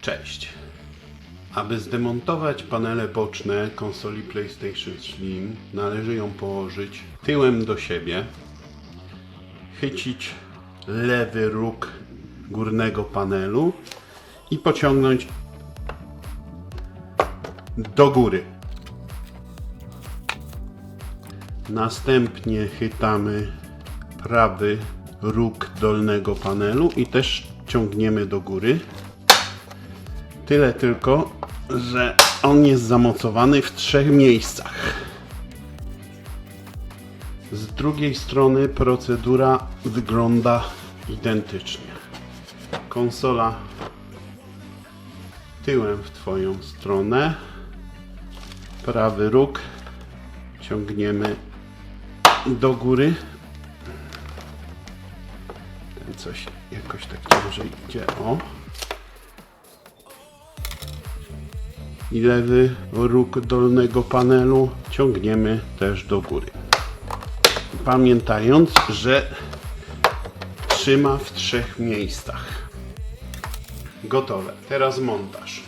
Cześć. Aby zdemontować panele boczne konsoli PlayStation Slim, należy ją położyć tyłem do siebie, chycić lewy róg górnego panelu i pociągnąć do góry. Następnie chytamy prawy róg dolnego panelu i też ciągniemy do góry. Tyle tylko, że on jest zamocowany w trzech miejscach. Z drugiej strony procedura wygląda identycznie. Konsola tyłem w Twoją stronę. Prawy róg ciągniemy do góry. Ten coś jakoś tak ciężej idzie. O. i lewy róg dolnego panelu ciągniemy też do góry. Pamiętając, że trzyma w trzech miejscach. Gotowe. Teraz montaż.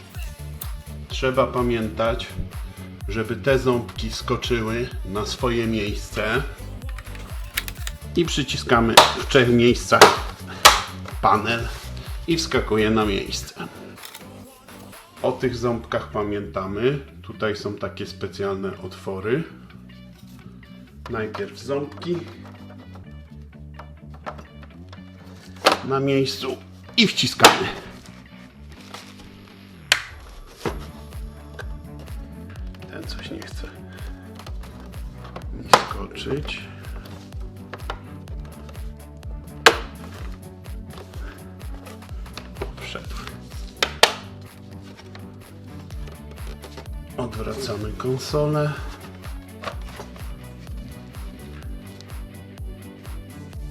Trzeba pamiętać, żeby te ząbki skoczyły na swoje miejsce i przyciskamy w trzech miejscach panel i wskakuje na miejsce. O tych ząbkach pamiętamy. Tutaj są takie specjalne otwory. Najpierw ząbki na miejscu i wciskamy. Ten coś nie chce mi skoczyć. Odwracamy konsolę.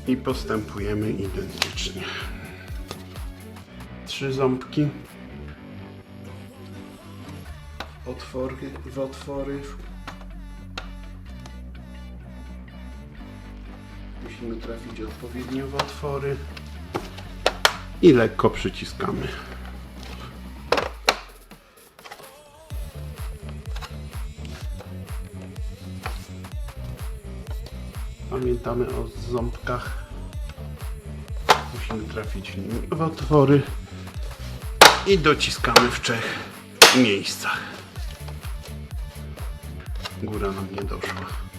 I postępujemy identycznie. Trzy ząbki. Otwory w otwory. Musimy trafić odpowiednio w otwory. I lekko przyciskamy. Pamiętamy o ząbkach. Musimy trafić nimi w otwory i dociskamy w trzech miejscach. Góra nam nie doszła.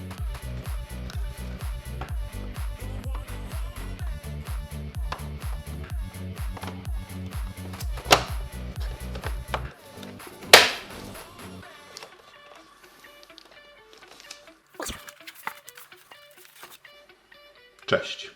Cześć.